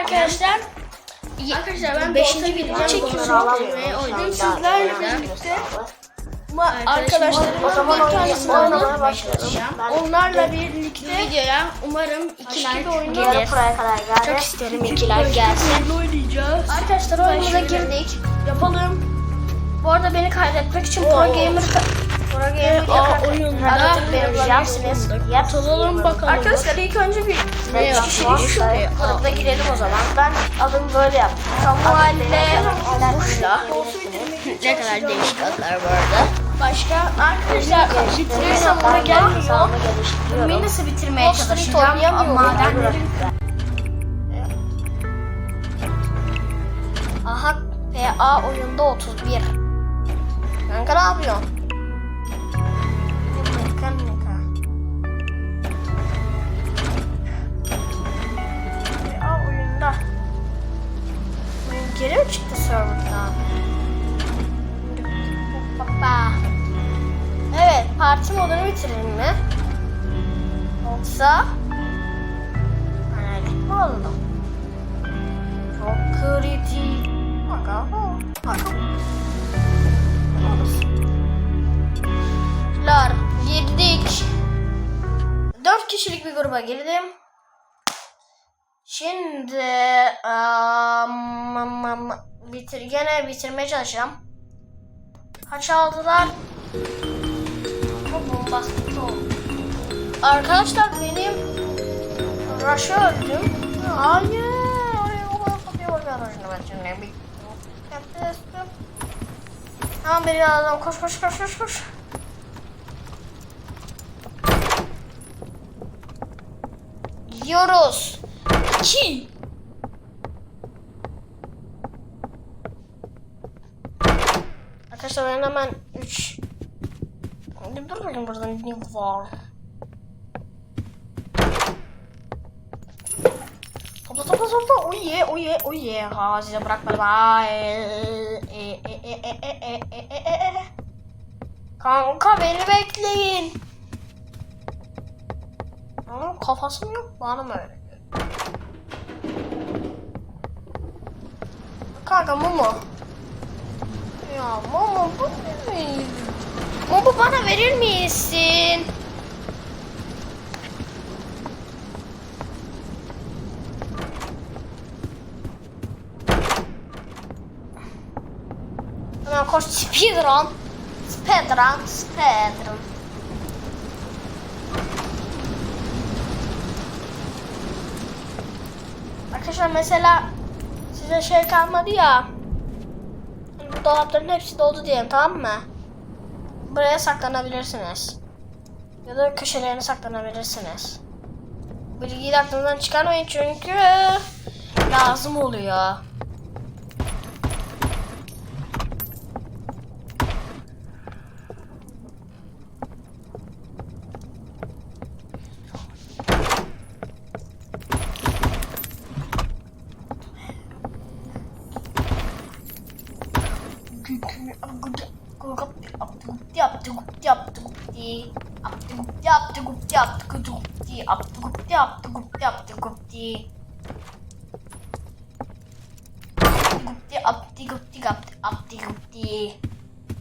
arkadaşlar. Arkadaşlar ben beşinci video çekiyorum. Sizlerle birlikte arkadaşlar o zaman tanesini alıp. Onlarla birlikte videoya umarım ikiler gelir. Çok isterim ikiler gelsin. Arkadaşlar oyunumuza girdik. Yapalım. Bu arada beni kaydetmek için Pro Gamer Gamer Aa, oyunda verebilirsiniz. Atalım bakalım. Arkadaşlar ilk önce bir Ne yapalım? kişilik şu Şöyle. Grupta girelim o zaman. Ben adımı böyle yaptım. Samuel'le Kuşla. Ne kadar değişik adlar bu arada. başka arkadaşlar bitirirsem ona gelmiyor. Geliştiriyorum. Minnes'i bitirmeye çalışacağım. Madenlerin Aha PA oyunda 31. Kanka ne yapıyorsun? Geri mi çıktı serverdan? Evet, parti modunu bitirelim mi? Yoksa mi oldum? Çok kritik. Bakalım. Bakalım. Lar girdik. Dört kişilik bir gruba girdim. Şimdi am, bitir gene bitirmeye çalışacağım. Kaç aldılar? Çok bombastik. Arkadaşlar benim Rush'ı öldüm. Hayır. Tamam beni adam koş koş koş koş koş. Yiyoruz. İki. Arkadaşlar ben hemen üç. Dur bakayım burada ne var. Topla topla topla. Oh yeah, oh yeah, oh yeah. Ha size bırakmadım. Ha, e, e, e, e, e, e, e, e, e, e. Kanka beni bekleyin. Ama kafası mı yok? Bana mı öyle? Kanka Momo. Ya Momo bu ne? Momo bana verir misin? Hemen koş speedrun. Speedrun, speedrun. Arkadaşlar mesela size şey kalmadı ya. Bu dolapların hepsi doldu diyelim tamam mı? Buraya saklanabilirsiniz. Ya da köşelerine saklanabilirsiniz. Bilgiyi aklınızdan çıkarmayın çünkü lazım oluyor.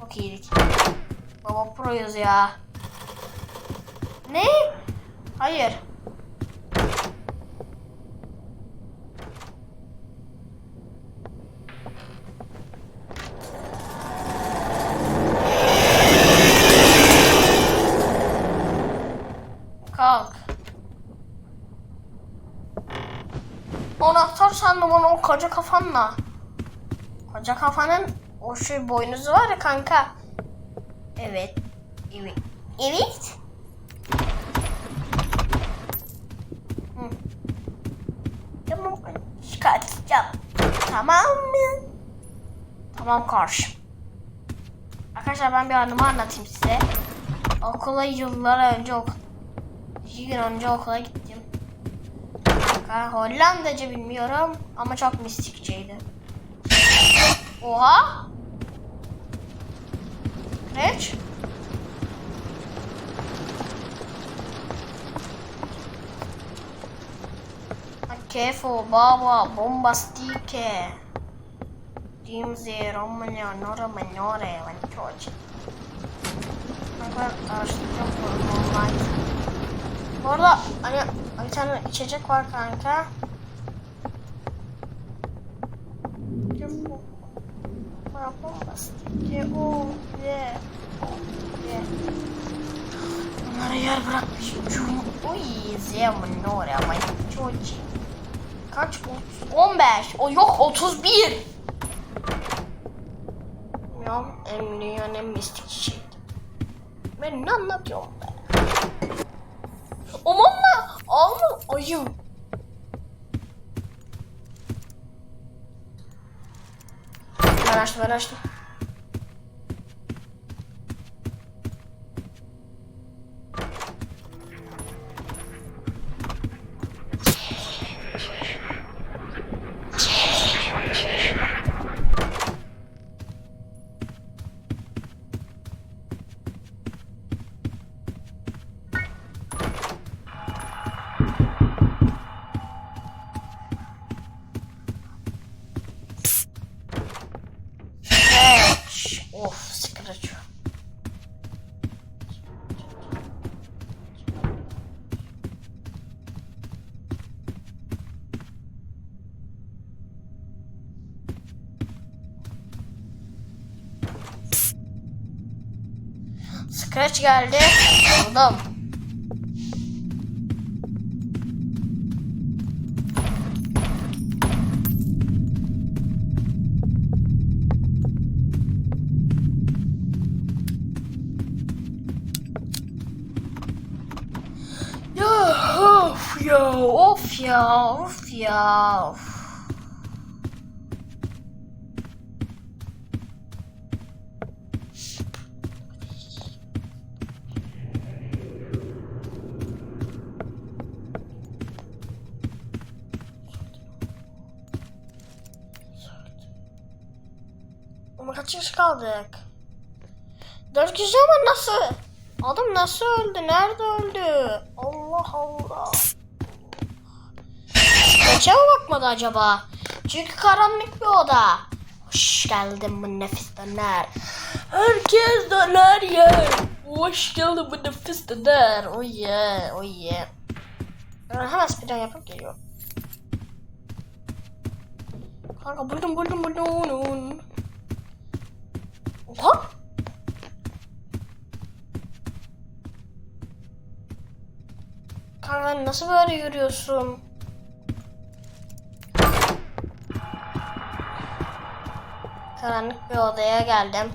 Çok iyiydik. Baba proyuz ya. Ne? Hayır. Kafanla. Koca kafanın o şey boynuzu var ya kanka. Evet. Evet. Evet. Tamam. Çıkartacağım. Tamam mı? Tamam karşı. Arkadaşlar ben bir anımı anlatayım size. Okula yıllar önce ok İki gün önce okula gittim. Kanka, Hollandaca bilmiyorum ama çok mistikçeydi. Oha! Kreç? Bak Schifo, baba, bombastike. Dimze, romanya, nora, manyore, vanchoci. Ben araştıracağım bu online. Bu arada hani bir tane içecek var kanka. Bunlara yer bırakmışım. Uy, zemanora, vanchoci. Kaç? 15. O yok 31. Ya en dünyanın en mistik. Ben ne anlatıyorum be? Aman mı? Alma ayı. Ben açtım ben açtım. Scratch geldi. Aldım. Ya of ya of ya of kaç yaş kaldık? Dört kişi ama nasıl? Adam nasıl öldü? Nerede öldü? Allah Allah. Geçe mi bakmadı acaba? Çünkü karanlık bir oda. Hoş geldin bu nefis döner. Herkes döner yer. Hoş geldin bu nefis döner. Oh yeah, oh yeah. Hemen speedrun yapıp geliyorum. Kanka buldum buldum buldum. Oha. Kanka nasıl böyle yürüyorsun? Karanlık bir odaya geldim.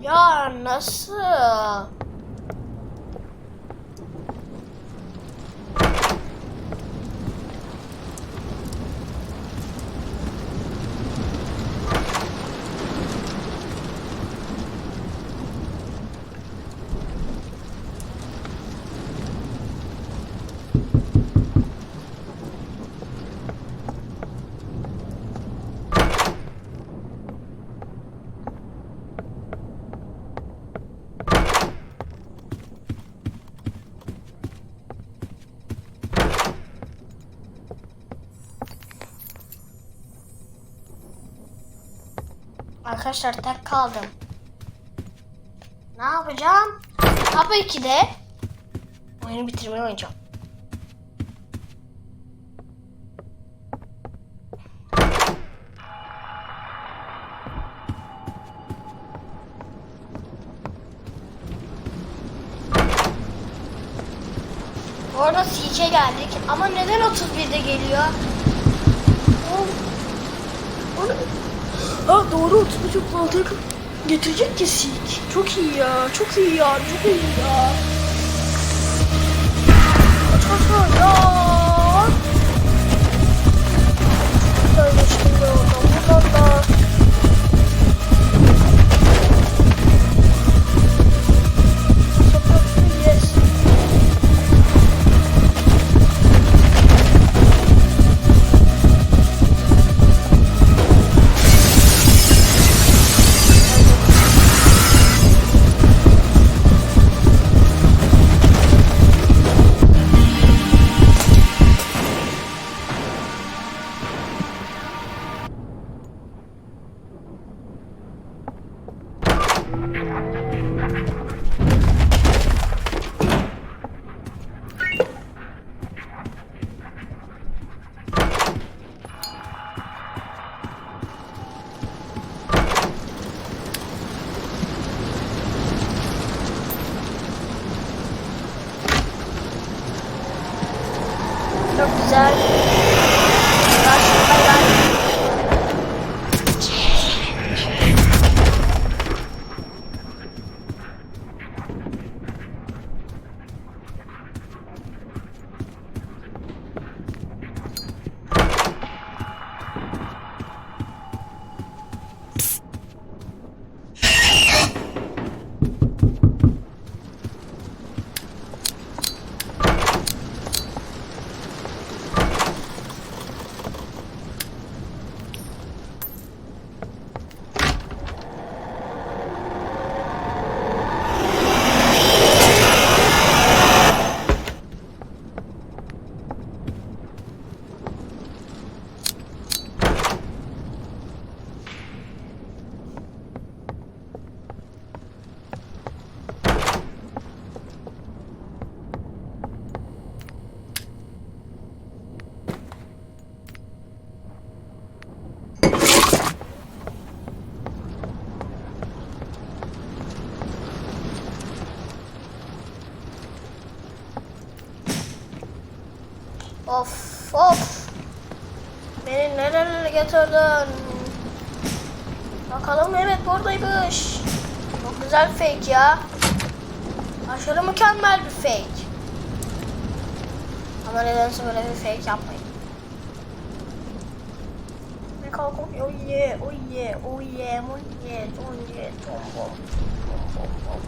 Ya nasıl? Arkadaşlar tek kaldım. Ne yapacağım? Tabii ki de oyunu bitirmeyi oynayacağım. Bu arada geldik ama neden 31'de geliyor? O- o Ha doğru 31 çok mantıklı. getirecek kesin. Çok iyi ya. Çok iyi ya. Çok iyi ya. Çok iyi ya. Böyle şimdi oradan buradan da. Of. Beni nerelere getirdin? Bakalım evet buradaymış. Çok güzel fake ya. Aşırı mükemmel bir fake. Ama nedense böyle bir fake yapmayın. Ne kalkın? Oh yeah, oh yeah, oh yeah, oh yeah, oh yeah, bom bom. bom, bom, bom.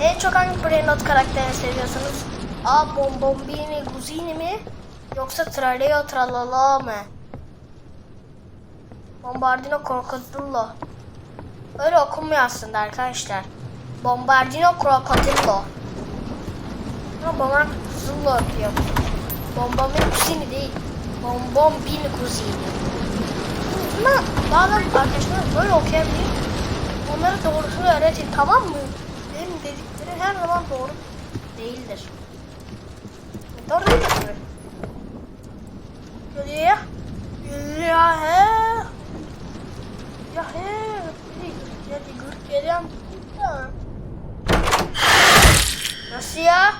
En çok hangi Brain Not karakterini seviyorsunuz? A. Bombombini Guzini mi? Yoksa Traleo Tralala mı? Bombardino Crocodillo. Öyle okunmuyor arkadaşlar. Bombardino Crocodillo. Ama Bombardino diyor. Bombombini Guzini değil. Bombombini Guzini. Ama bazen arkadaşlar böyle okuyabilir. Onlara doğrusunu öğretin tamam mı? Benim dedikleri her zaman doğru değildir. Tabii. Geliyor. Geliyor he. Ya he. Geldi gırk geliyorum. Nasıl ya?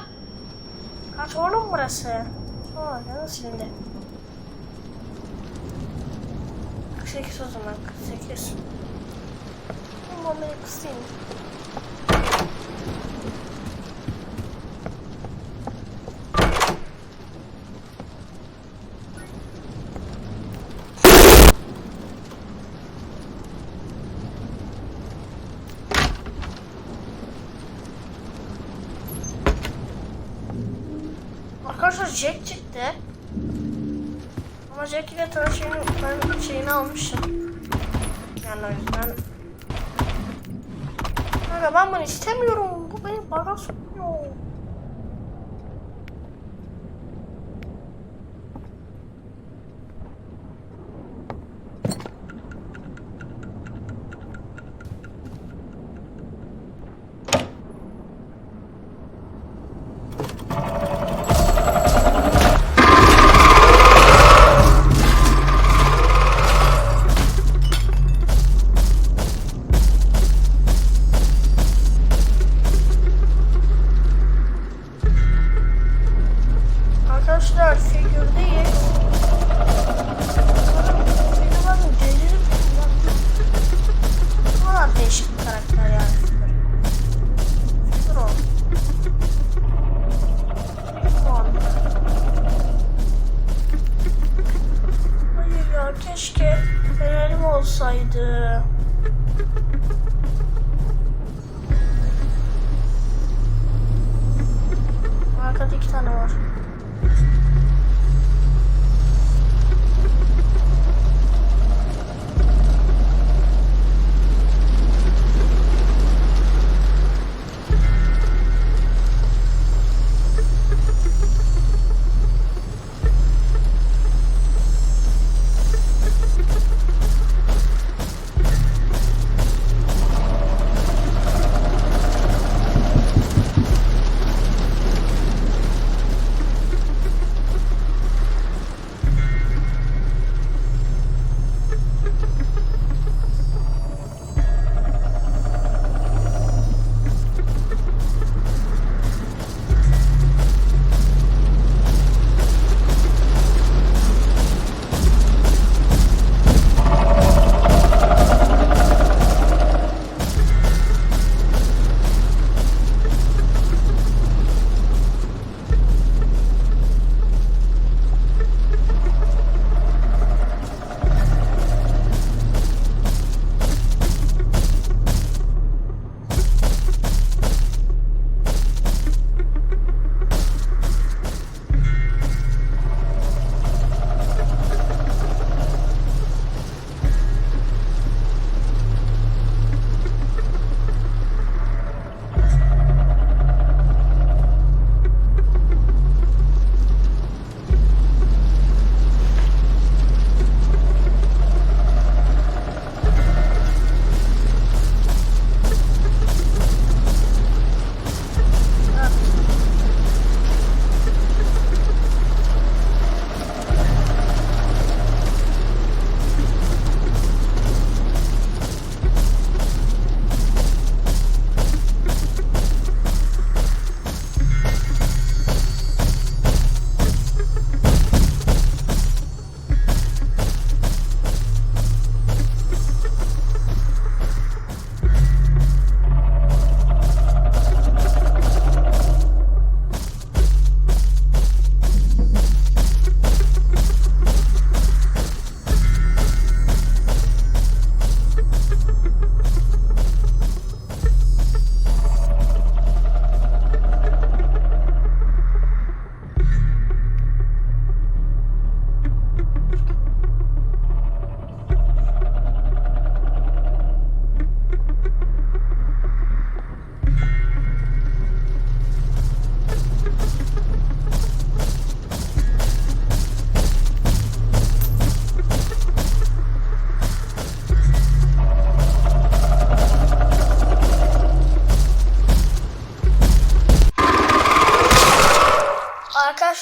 Kaç oğlum burası? Aa, nasıl şimdi? 48 o zaman 48. Ama beni kısayım. Arkadaşlar Jack çıktı. Ama Jack ile tanış şeyini, ben şeyini almışım. Yani o yüzden. Kanka ben bunu istemiyorum. Bu beni sokuyor. Saludos.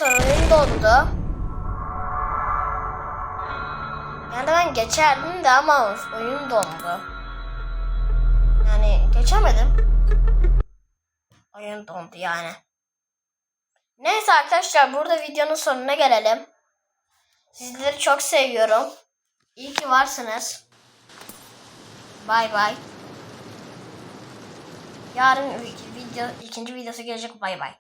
Arkadaşlar oyun dondu. Yani ben geçerdim de ama oyun dondu. Yani geçemedim. Oyun dondu yani. Neyse arkadaşlar burada videonun sonuna gelelim. Sizleri çok seviyorum. İyi ki varsınız. Bay bay. Yarın video, ikinci videosu gelecek. Bay bay.